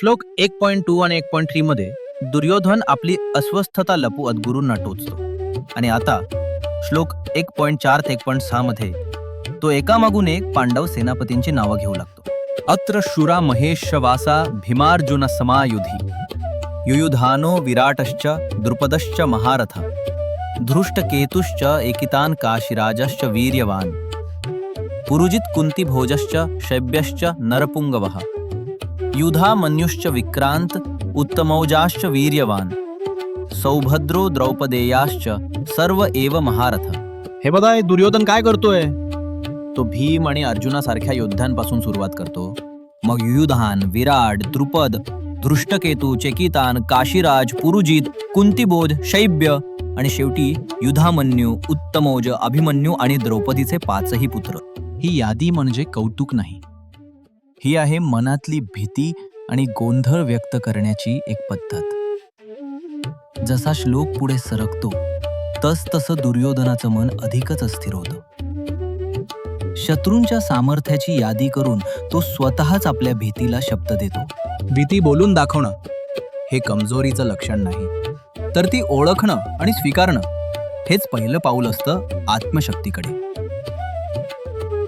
श्लोक एक point two आणि एक पॉईंट थ्री मध्ये दुर्योधन आपली अस्वस्थता लपवत गुरूंना टोचतो. आणि आता श्लोक एक पॉईंट चार ते एक पॉईंट सहा मध्ये तो एकामागून एक पांडव सेनापतींची नावं घेऊ लागतो. अत्र शुरा महेशवासा भीमार्जुन समायुधी. युयुधानो विराटश्च द्रुपदश्च महारथ. धृष्टकेतुश्च एकितान काशिराजश्च वीर्यवान. पुरुजित कुन्तिभोजश्च शैब्यश्च नरपुंगवः युधा मन्युश्च विक्रांत उत्तमौजाश्च वीर्यवान। सौभद्रो द्रौपदेयाश्च सर्व एव महारथ। हे बघा हे दुर्योधन काय करतोय? तो भीम आणि अर्जुनासारख्या योद्ध्यांपासून सुरुवात करतो. मग युयुधान विराट द्रुपद धृष्टकेतू चेकितान काशीराज पुरुजित कुंतीबोध शैब्य आणि शेवटी युधामन्यू उत्तमोज अभिमन्यू आणि द्रौपदीचे पाचही पुत्र. ही यादी म्हणजे कौतुक नाही. ही आहे मनातली भीती आणि गोंधळ व्यक्त करण्याची एक पद्धत. जसा श्लोक पुढे सरकतो तस तसं दुर्योधनाचं मन अधिकच अस्थिर होतं. शत्रूंच्या सामर्थ्याची यादी करून तो स्वतःच आपल्या भीतीला शब्द देतो. भीती बोलून दाखवणं हे कमजोरीचं लक्षण नाही. तर ती ओळखणं आणि स्वीकारणं हेच पहिलं पाऊल असतं आत्मशक्तीकडे.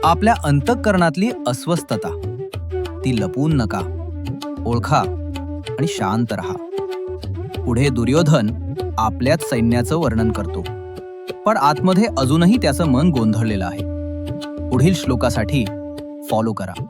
आपल्या अंतःकरणातली अस्वस्थता ती लपवून नका. ओळखा आणि शांत राहा. पुढे दुर्योधन आपल्याच सैन्याचं वर्णन करतो. पण आतमध्ये अजूनही त्याचं मन गोंधळलेलं आहे. पुढील श्लोकासाठी फॉलो करा.